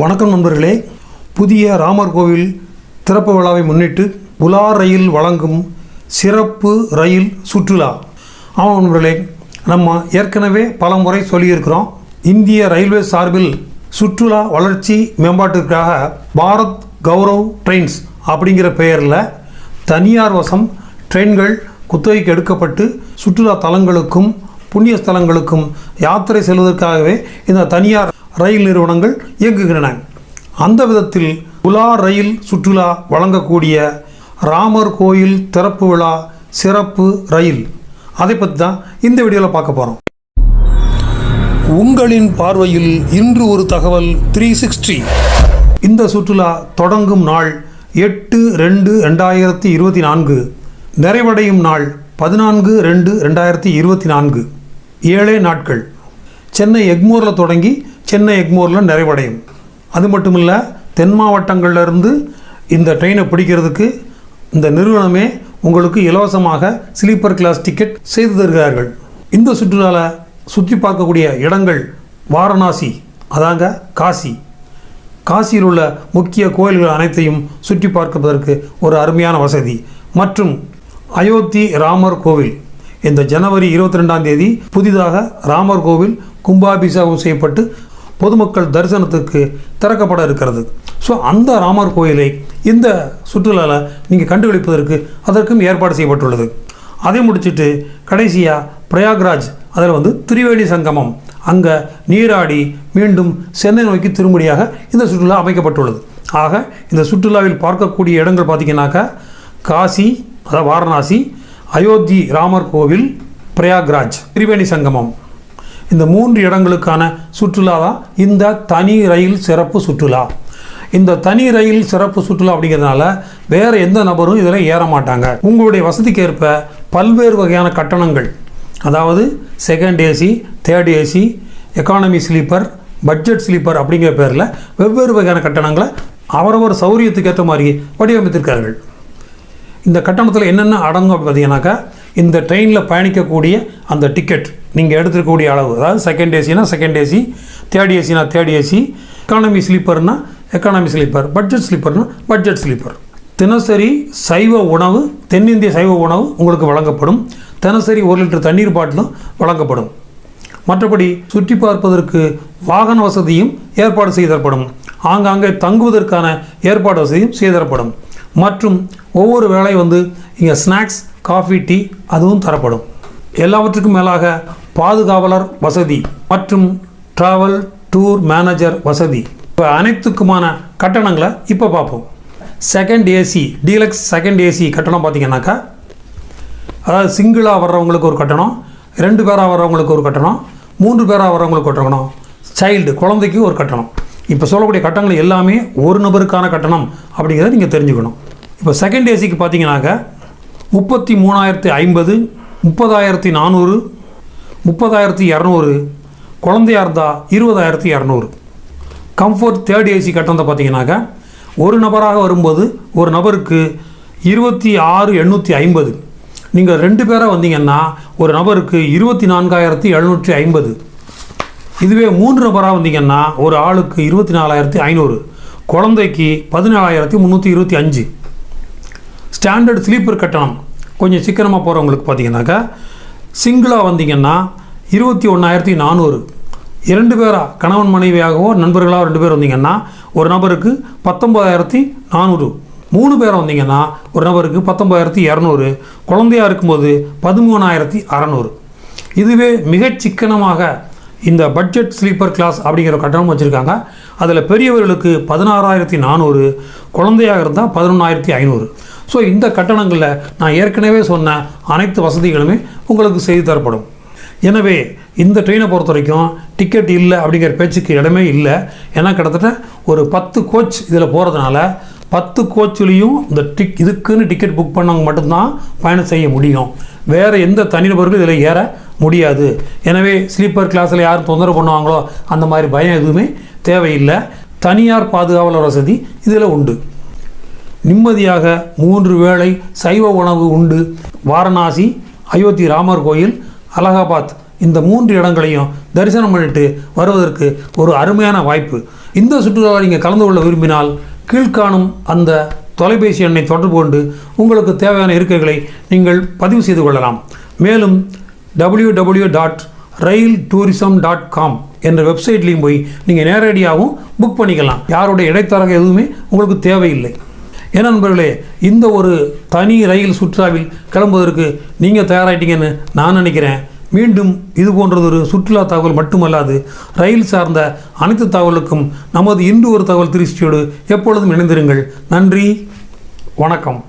வணக்கம் நண்பர்களே. புதிய ராமர் கோவில் திறப்பு விழாவை முன்னிட்டு உலார் ரயில் வழங்கும் சிறப்பு ரயில் சுற்றுலா. ஆமாம் நண்பர்களே நம்ம ஏற்கனவே பல முறை சொல்லியிருக்கிறோம். இந்திய ரயில்வே சார்பில் சுற்றுலா வளர்ச்சி மேம்பாட்டிற்காக பாரத் கௌரவ் ட்ரெயின்ஸ் அப்படிங்கிற பெயரில் தனியார் வசம் ட்ரெயின்கள் குத்தகைக்கு எடுக்கப்பட்டு சுற்றுலா தலங்களுக்கும் புண்ணிய ஸ்தலங்களுக்கும் யாத்திரை செல்வதற்காகவே இந்த தனியார் ரயில் நிறுவனங்கள் இயங்குகின்றன. அந்த விதத்தில் உலா ரயில் சுற்றுலா வழங்கக்கூடிய ராமர் கோயில் திறப்பு விழா சிறப்பு ரயில். அதை பற்றி தான் இந்த வீடியோவில் பார்க்க போகிறோம் உங்களின் பார்வையில் இன்று ஒரு தகவல் த்ரீ சிக்ஸ்டி இந்த சுற்றுலா தொடங்கும் நாள் எட்டு ரெண்டு ரெண்டாயிரத்தி இருபத்தி நான்கு. நிறைவடையும் நாள் பதினான்கு ரெண்டு ரெண்டாயிரத்தி இருபத்தி நான்கு. ஏழே நாட்கள். சென்னை எக்மோரில் தொடங்கி சென்னை எக்மோரில் நிறைவடையும். அது மட்டும் இல்லை தென் மாவட்டங்கள்லேருந்து இந்த ட்ரெயினை பிடிக்கிறதுக்கு இந்த நிறுவனமே உங்களுக்கு இலவசமாக ஸ்லீப்பர் கிளாஸ் டிக்கெட் செய்து தருகிறார்கள். இந்த சுற்றுலாவில் சுற்றி பார்க்கக்கூடிய இடங்கள் வாரணாசி அதாங்க காசி. காசியில் உள்ள முக்கிய கோயில்கள் அனைத்தையும் சுற்றி பார்ப்பதற்கு ஒரு அருமையான வசதி. மற்றும் அயோத்தி ராமர் கோவில். இந்த ஜனவரி இருபத்தி ரெண்டாம் தேதி புதிதாக ராமர் கோவில் கும்பாபிஷேகம் செய்யப்பட்டு பொதுமக்கள் தரிசனத்துக்கு திறக்கப்பட இருக்கிறது. ஸோ அந்த ராமர் கோயிலை இந்த சுற்றுலாவில் நீங்கள் கண்டுபிடிப்பதற்கு அதற்கும் ஏற்பாடு செய்யப்பட்டுள்ளது. அதை முடிச்சிட்டு கடைசியாக பிரயாக்ராஜ் அதில் வந்து திரிவேணி சங்கமம். அங்கே நீராடி மீண்டும் சென்னை நோக்கி திரும்படியாக இந்த சுற்றுலா அமைக்கப்பட்டுள்ளது. ஆக இந்த சுற்றுலாவில் பார்க்கக்கூடிய இடங்கள் பார்த்தீங்கன்னாக்கா காசி அதாவது வாரணாசி அயோத்தி ராமர் கோவில் பிரயாக்ராஜ் திரிவேணி சங்கமம். இந்த மூன்று இடங்களுக்கான சுற்றுலா தான் இந்த தனி ரயில் சிறப்பு சுற்றுலா. இந்த தனி ரயில் சிறப்பு சுற்றுலா அப்படிங்கிறதுனால வேறு எந்த நபரும் இதில் ஏற மாட்டாங்க. உங்களுடைய வசதிக்கு ஏற்ப பல்வேறு வகையான கட்டணங்கள். அதாவது second AC third AC economy sleeper budget sleeper அப்படிங்கிற பேரில் வெவ்வேறு வகையான கட்டணங்களை அவரவர் சௌரியத்துக்கு ஏற்ற மாதிரி வடிவமைத்திருக்கார்கள் இந்த கட்டணத்தில் என்னென்ன அடங்கும் அப்படி பார்த்தீங்கன்னாக்கா இந்த ட்ரெயினில் பயணிக்கக்கூடிய அந்த டிக்கெட் நீங்கள் எடுத்துருக்கக்கூடிய அளவு. அதாவது செகண்ட் ஏசினா செகண்ட் ஏசி தேர்ட் ஏசினா தேர்ட் ஏசி எக்கானமி ஸ்லீப்பர்னா எக்கானமி ஸ்லீப்பர் பட்ஜெட் ஸ்லீப்பர்னா பட்ஜெட் ஸ்லீப்பர் தினசரி சைவ உணவு தென்னிந்திய சைவ உணவு உங்களுக்கு வழங்கப்படும். தினசரி ஒரு லிட்டர் தண்ணீர் பாட்டிலும் வழங்கப்படும். மற்றபடி சுற்றி பார்ப்பதற்கு வாகன வசதியும் ஏற்பாடு செய்தப்படும் ஆங்காங்கே தங்குவதற்கான ஏற்பாடு வசதியும் செய்தரப்படும். மற்றும் ஒவ்வொரு வேளை வந்து இங்கே ஸ்நாக்ஸ் காஃபி டீ அதுவும் தரப்படும். எல்லாவற்றுக்கும் மேலாக பாதுகாவலர் வசதி மற்றும் ட்ராவல் டூர் மேனேஜர் வசதி. இப்போ அனைத்துக்குமான கட்டணங்களை இப்போ பார்ப்போம். Second AC deluxe second AC கட்டணம் பார்த்தீங்கன்னாக்கா அதாவது சிங்கிளாக வர்றவங்களுக்கு ஒரு கட்டணம் ரெண்டு பேராக வர்றவங்களுக்கு ஒரு கட்டணம் மூன்று பேராக வர்றவங்களுக்கு ஒரு கட்டணம் சைல்டு குழந்தைக்கு ஒரு கட்டணம். இப்போ சொல்லக்கூடிய கட்டணங்கள் எல்லாமே ஒரு நபருக்கான கட்டணம் அப்படிங்கிறத நீங்கள் தெரிஞ்சுக்கணும். இப்போ செகண்ட் ஏசிக்கு பார்த்தீங்கன்னாக்கா முப்பத்தி மூணாயிரத்தி ஐம்பது முப்பதாயிரத்தி நானூறு முப்பதாயிரத்தி இரநூறு குழந்தையாக இருந்தால் இருபதாயிரத்தி இரநூறு. கம்ஃபர்ட் தேர்ட் ஏசி கட்டணத்தை பார்த்தீங்கன்னாக்கா ஒரு நபராக வரும்போது ஒரு நபருக்கு இருபத்தி ஆறு எண்ணூற்றி ஐம்பது. நீங்கள் ரெண்டு பேராக வந்தீங்கன்னா ஒரு நபருக்கு இருபத்தி நான்காயிரத்தி எழுநூற்றி ஐம்பது. இதுவே மூன்று நபராக வந்தீங்கன்னா ஒரு ஆளுக்கு இருபத்தி நாலாயிரத்தி ஐநூறு. குழந்தைக்கு பதினேழாயிரத்தி முந்நூற்றி இருபத்தி அஞ்சு. ஸ்டாண்டர்ட் ஸ்லீப்பர் கட்டணம். கொஞ்சம் சிக்கனமாக போகிறவங்களுக்கு பார்த்தீங்கன்னாக்கா சிங்கிளாக வந்தீங்கன்னா இருபத்தி ஒன்றாயிரத்தி நானூறு. இரண்டு பேராக கணவன் மனைவியாகவோ நண்பர்களாக ரெண்டு பேர் வந்தீங்கன்னா ஒரு நபருக்கு பத்தொம்பதாயிரத்தி நானூறு. மூணு பேர் வந்தீங்கன்னா ஒரு நபருக்கு பத்தொம்பதாயிரத்தி இரநூறு. குழந்தையாக இருக்கும்போது பதிமூணாயிரத்தி அறநூறு. இதுவே மிக சிக்கனமாக இந்த பட்ஜெட் ஸ்லீப்பர் கிளாஸ் அப்படிங்கிற கட்டணம் வச்சுருக்காங்க. அதில் பெரியவர்களுக்கு பதினாறாயிரத்தி நானூறு குழந்தையாக இருந்தால் பதினொன்றாயிரத்தி ஐநூறு. ஸோ இந்த கட்டணங்களில் நான் ஏற்கனவே சொன்ன அனைத்து வசதிகளுமே உங்களுக்கு செய்து தரப்படும். எனவே இந்த ட்ரெயினை பொறுத்த வரைக்கும் டிக்கெட் இல்லை அப்படிங்கிற பேச்சுக்கு இடமே இல்லை. ஏன்னா கிட்டத்தட்ட ஒரு பத்து கோச் இதில் போகிறதுனால பத்து கோச்சுலேயும் இந்த டிக் இதுக்குன்னு டிக்கெட் புக் பண்ணவங்க மட்டும்தான் பயணம் செய்ய முடியும். வேறு எந்த தனிநபர்களும் இதில் ஏற முடியாது. எனவே ஸ்லீப்பர் கிளாஸில் யாரும் தொந்தரவு பண்ணுவாங்களோ அந்த மாதிரி பயம் எதுவுமே தேவையில்லை. தனியார் பாதுகாவலர் வசதி இதில் உண்டு. நிம்மதியாக மூன்று வேளை சைவ உணவு உண்டு. வாரணாசி அயோத்தி ராமர் கோயில் அலகாபாத் இந்த மூன்று இடங்களையும் தரிசனம் பண்ணிட்டு வருவதற்கு ஒரு அருமையான வாய்ப்பு. இந்த சுற்றுலாவில் நீங்கள் கலந்து கொள்ள விரும்பினால் கீழ்காணும் அந்த தொலைபேசி எண்ணை தொடர்பு கொண்டு உங்களுக்கு தேவையான இருக்கைகளை நீங்கள் பதிவு செய்து கொள்ளலாம். மேலும் www.railtourism.com dot rail tourism dot com என்ற வெப்சைட்லேயும் போய் நீங்கள் நேரடியாகவும் புக் பண்ணிக்கலாம். யாருடைய இடைத்தரகம் எதுவுமே உங்களுக்கு தேவையில்லை. ஏன்னா நண்பர்களே இந்த ஒரு தனி ரயில் சுற்றுலாவில் கிளம்புவதற்கு நீங்கள் தயாராகிட்டீங்கன்னு நான் நினைக்கிறேன். மீண்டும் இது போன்றது ஒரு சுற்றுலா தகவல் மட்டுமல்லாது ரயில் சார்ந்த அனைத்து தகவலுக்கும் நமது இன்று ஒரு தகவல் திருச்சியோடு எப்பொழுதும் இணைந்திருங்கள். நன்றி வணக்கம்.